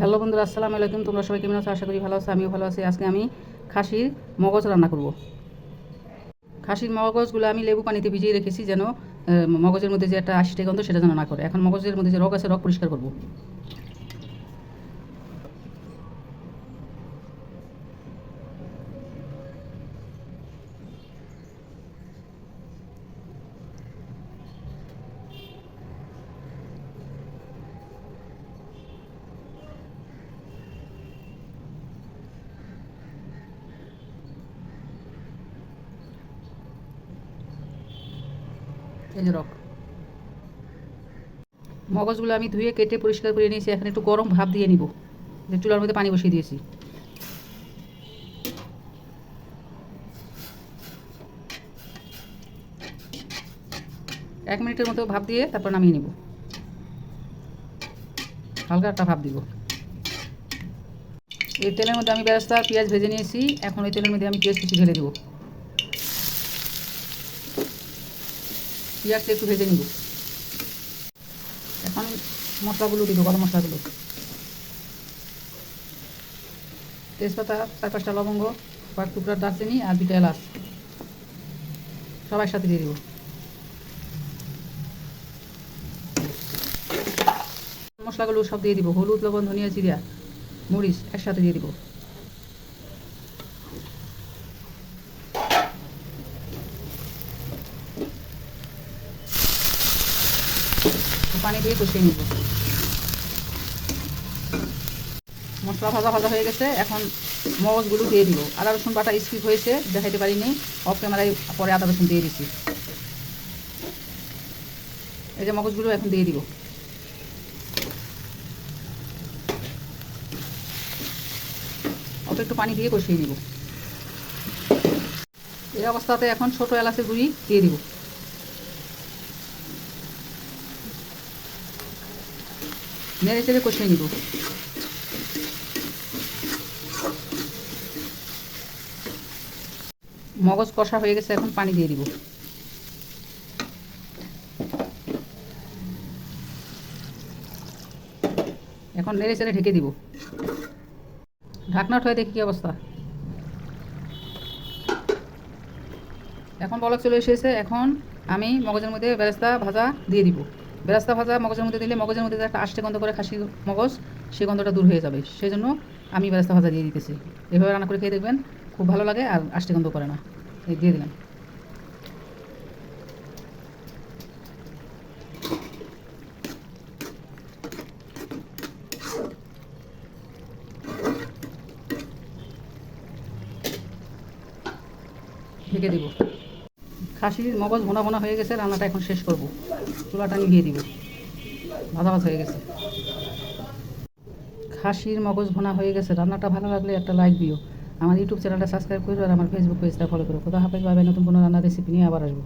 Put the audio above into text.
Hello বন্ধুরা, আসসালামু আলাইকুম। তোমরা সবাই কেমন আছো? আশা করি ভালো আছো, আমিও ভালো আছি। আজকে আমি খাসির মগজ রান্না করব। খাসির মগজগুলো আমি লেবু পানিতে ভিজিয়ে রেখেছি যেন মগজের মধ্যে যে একটা আশিটা গন্ধ সেটা যেন না করে। এখন মগজের মধ্যে যে রোগ আছে, রোগ পরিষ্কার করব। এই রক মগজগুলো আমি ধুয়ে কেটে পরিষ্কার করে নিয়েছি, এখন একটু গরম ভাপ দিয়ে নিব। যে চুলার মধ্যে পানি বসিয়ে দিয়েছি। এক মিনিটের মতো ভাপ দিয়ে তারপর নামিয়ে নিব। হালকা একটা ভাপ দিব। এই তেলের মধ্যে আমি বেরেস্তা পেঁয়াজ ভেজে নিয়েছি। এখন ওই তেলের মধ্যে আমি পেঁয়াজ কিছু ঢেলে দেবো। পেঁয়াজটা একটু ভেজে নিব। এখন মশলাগুলো দিব, গরম মশলাগুলো। তেজপাতা, চার পাঁচটা লবঙ্গ, কয়েক টুকরা দারচিনি আর দুটো এলাচ। সবার সাথে দিয়ে দিব। মশলাগুলো সব দিয়ে দিব। হলুদ, লবণ, ধনিয়া, জিরা, মরিচ একসাথে দিয়ে দিব। পানি দিয়ে কষিয়ে নিব। মশলা ভাজা ভাজা হয়ে গেছে, এখন মগজগুলো দিয়ে দিব। আদা, রসুন বাটা স্কিপ হয়েছে, দেখাইতে পারিনি, অফ ক্যামেরায় পরে আদা, রসুন দিয়ে দিছি। এই যে মগজগুলো এখন দিয়ে দিব। অল্প একটু পানি দিয়ে কষিয়ে নিব। এই অবস্থাতে এখন ছোট এলাচের গুঁড়ি দিয়ে দিব। নেড়ে চেড়ে কষিয়ে নিব মগজ কষা হয়ে গেছে এখন পানি দিয়ে দিব এখন নেড়ে চেড়ে ঢেকে দিব ঢাকনা উঠে দেখি কি অবস্থা এখন বলক চলে এসেছে এখন আমি মগজের মধ্যে বেরেস্তা ভাজা দিয়ে দিব। বেরেস্তা ভাজা মগজের মধ্যে দিলে মগজের মধ্যে একটা আষ্টে গন্ধ করে খাসি মগজ সেই গন্ধটা দূর হয়ে যাবে। সেই জন্য আমি বেরাস্তা ভাজা দিয়ে দিতেছি। এভাবে রান্না করে খেয়ে দেখবেন খুব ভালো লাগে আর আষ্টে গন্ধ করে না। এই দিয়ে দিলাম। ঢেকে দিব। খাসির মগজ ভোনা ভোনা হয়ে গেছে, রান্নাটা এখন শেষ করব। চুলাটা নিভিয়ে দিব। ভাজা ভাজা হয়ে গেছে। খাসির মগজ ভোনা হয়ে গেছে। রান্নাটা ভালো লাগলে একটা লাইক দিও। আমার ইউটিউব চ্যানেলটা সাবস্ক্রাইব করো আর আমার ফেসবুক পেজটা ফলো করো। কোথাও হাফেজ ভাবে নতুন কোনো রান্নার রেসিপি নিয়ে আবার আসব।